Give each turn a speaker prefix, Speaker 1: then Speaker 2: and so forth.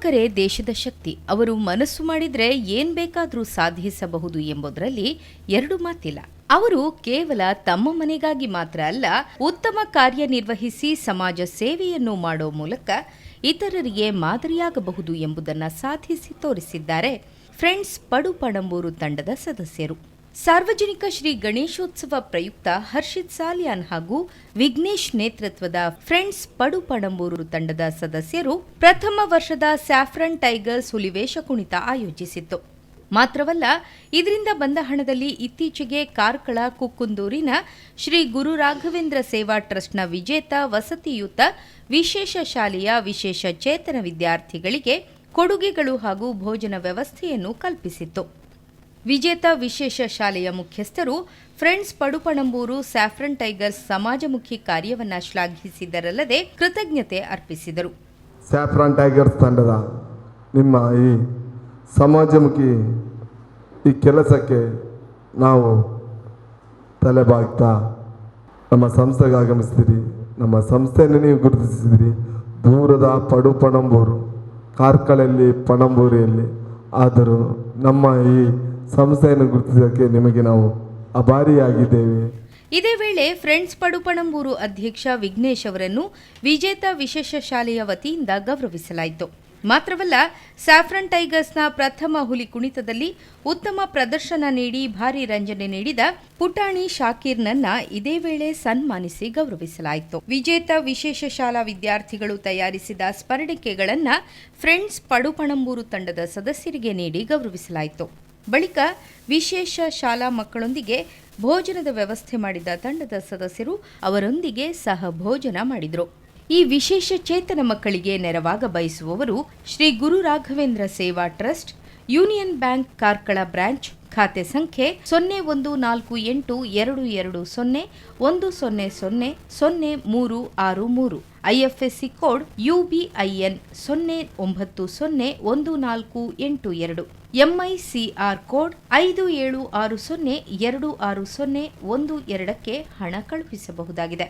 Speaker 1: ಯುವಕರೇ, ದೇಶದ ಶಕ್ತಿ. ಅವರು ಮನಸ್ಸು ಮಾಡಿದರೆ ಏನ್ ಬೇಕಾದರೂ ಸಾಧಿಸಬಹುದು ಎಂಬುದರಲ್ಲಿ ಎರಡು ಮಾತಿಲ್ಲ. ಅವರು ಕೇವಲ ತಮ್ಮ ಮನೆಗಾಗಿ ಮಾತ್ರ ಅಲ್ಲ, ಉತ್ತಮ ಕಾರ್ಯನಿರ್ವಹಿಸಿ ಸಮಾಜ ಸೇವೆಯನ್ನು ಮಾಡೋ ಮೂಲಕ ಇತರರಿಗೆ ಮಾದರಿಯಾಗಬಹುದು ಎಂಬುದನ್ನು ಸಾಧಿಸಿ ತೋರಿಸಿದ್ದಾರೆ. ಫ್ರೆಂಡ್ಸ್, ಪಡುಪಣಂಬೂರು ತಂಡದ ಸದಸ್ಯರು. ಸಾರ್ವಜನಿಕ ಶ್ರೀ ಗಣೇಶೋತ್ಸವ ಪ್ರಯುಕ್ತ ಹರ್ಷಿತ್ ಸಾಲಿಯಾನ್ ಹಾಗೂ ವಿಘ್ನೇಶ್ ನೇತೃತ್ವದ ಫ್ರೆಂಡ್ಸ್ ಪಡು ಪಣಂಬೂರು ತಂಡದ ಸದಸ್ಯರು ಪ್ರಥಮ ವರ್ಷದ ಸ್ಯಾಫ್ರನ್ ಟೈಗರ್ಸ್ ಹುಲಿವೇಶ ಕುಣಿತ ಆಯೋಜಿಸಿತ್ತು. ಮಾತ್ರವಲ್ಲ, ಇದರಿಂದ ಬಂದ ಹಣದಲ್ಲಿ ಇತ್ತೀಚೆಗೆ ಕಾರ್ಕಳ ಕುಕ್ಕುಂದೂರಿನ ಶ್ರೀ ಗುರು ರಾಘವೇಂದ್ರ ಸೇವಾ ಟ್ರಸ್ಟ್ನ ವಿಜೇತ ವಸತಿಯುತ ವಿಶೇಷ ಶಾಲೆಯ ವಿಶೇಷ ಚೇತನ ವಿದ್ಯಾರ್ಥಿಗಳಿಗೆ ಕೊಡುಗೆಗಳು ಹಾಗೂ ಭೋಜನ ವ್ಯವಸ್ಥೆಯನ್ನು ಕಲ್ಪಿಸಿತ್ತು. ವಿಜೇತ ವಿಶೇಷ ಶಾಲೆಯ ಮುಖ್ಯಸ್ಥರು ಫ್ರೆಂಡ್ಸ್ ಪಡುಪಣಂಬೂರು ಸ್ಯಾಫ್ರನ್ ಟೈಗರ್ಸ್ ಸಮಾಜಮುಖಿ ಕಾರ್ಯವನ್ನು ಶ್ಲಾಘಿಸಿದರಲ್ಲದೆ ಕೃತಜ್ಞತೆ ಅರ್ಪಿಸಿದರು.
Speaker 2: ಸ್ಯಾಫ್ರಾನ್ ಟೈಗರ್ಸ್ ತಂಡದ ನಿಮ್ಮ ಈ ಸಮಾಜಮುಖಿ ಈ ಕೆಲಸಕ್ಕೆ ನಾವು ತಲೆಬಾಗ್ತಾ ನಮ್ಮ ಸಂಸ್ಥೆಗೆ ಆಗಮಿಸಿದಿರಿ ನಮ್ಮ ಸಂಸ್ಥೆಯನ್ನು ನೀವು ಗುರುತಿಸಿದಿರಿ ದೂರದ ಪಡು ಪಣಂಬೂರು ಕಾರ್ಕಳಲ್ಲಿ, ಪಣಂಬೂರಿಯಲ್ಲಿ. ಆದರೂ ನಮ್ಮ ಈ ಸಂಸ್ಥೆಯನ್ನು ಗುರುತಿಸೋಕ್ಕೆ ನಿಮಗೆ ನಾವು ಅಭಾರಿಯಾಗಿದ್ದೇವೆ
Speaker 1: ಇದೇ ವೇಳೆ ಫ್ರೆಂಡ್ಸ್ ಪಡುಪಣಂಬೂರು ಅಧ್ಯಕ್ಷ ವಿಘ್ನೇಶ್ ಅವರನ್ನು ವಿಜೇತ ವಿಶೇಷ ಶಾಲೆಯ ವತಿಯಿಂದ ಗೌರವಿಸಲಾಯಿತು. ಮಾತ್ರವಲ್ಲ, ಸ್ಯಾಫ್ರನ್ ಟೈಗರ್ಸ್ನ ಪ್ರಥಮ ಹುಲಿ ಕುಣಿತದಲ್ಲಿ ಉತ್ತಮ ಪ್ರದರ್ಶನ ನೀಡಿ ಭಾರಿ ರಂಜನೆ ನೀಡಿದ ಪುಟಾಣಿ ಶಾಕೀರ್ನನ್ನ ಇದೇ ವೇಳೆ ಸನ್ಮಾನಿಸಿ ಗೌರವಿಸಲಾಯಿತು. ವಿಜೇತ ವಿಶೇಷ ಶಾಲಾ ವಿದ್ಯಾರ್ಥಿಗಳು ತಯಾರಿಸಿದ ಸ್ಪರ್ಧಿಕೆಗಳನ್ನು ಫ್ರೆಂಡ್ಸ್ ಪಡುಪಣಂಬೂರು ತಂಡದ ಸದಸ್ಯರಿಗೆ ನೀಡಿ ಗೌರವಿಸಲಾಯಿತು. ಬಳಿಕ ವಿಶೇಷ ಶಾಲಾ ಮಕ್ಕಳೊಂದಿಗೆ ಭೋಜನದ ವ್ಯವಸ್ಥೆ ಮಾಡಿದ ತಂಡದ ಸದಸ್ಯರು ಅವರೊಂದಿಗೆ ಸಹ ಭೋಜನ ಮಾಡಿದರು. ಈ ವಿಶೇಷ ಚೇತನ ಮಕ್ಕಳಿಗೆ ನೆರವಾಗ ಬಯಸುವವರು Shri Guru Raghavendra Seva trust Union Bank Karkala branch ಖಾತೆ ಸಂಖ್ಯೆ ಸೊನ್ನೆ ಒಂದು ನಾಲ್ಕು ಎಂಟು ಎರಡು ಎರಡು ಸೊನ್ನೆ ಒಂದು ಸೊನ್ನೆ ಸೊನ್ನೆ ಸೊನ್ನೆ ಮೂರು ಆರು ಮೂರು. ಐಎಫ್ಎಸ್ಸಿ ಕೋಡ್ ಯುಬಿಐಎನ್ ಸೊನ್ನೆ ಒಂಬತ್ತು ಸೊನ್ನೆ ಒಂದು ನಾಲ್ಕು ಎಂಟು ಎರಡು. ಎಂಐಸಿಆರ್ ಕೋಡ್ ಐದು ಏಳು ಆರು ಸೊನ್ನೆ ಎರಡು ಆರು ಸೊನ್ನೆ ಒಂದು ಎರಡಕ್ಕೆ ಹಣ ಕಳುಹಿಸಬಹುದಾಗಿದೆ.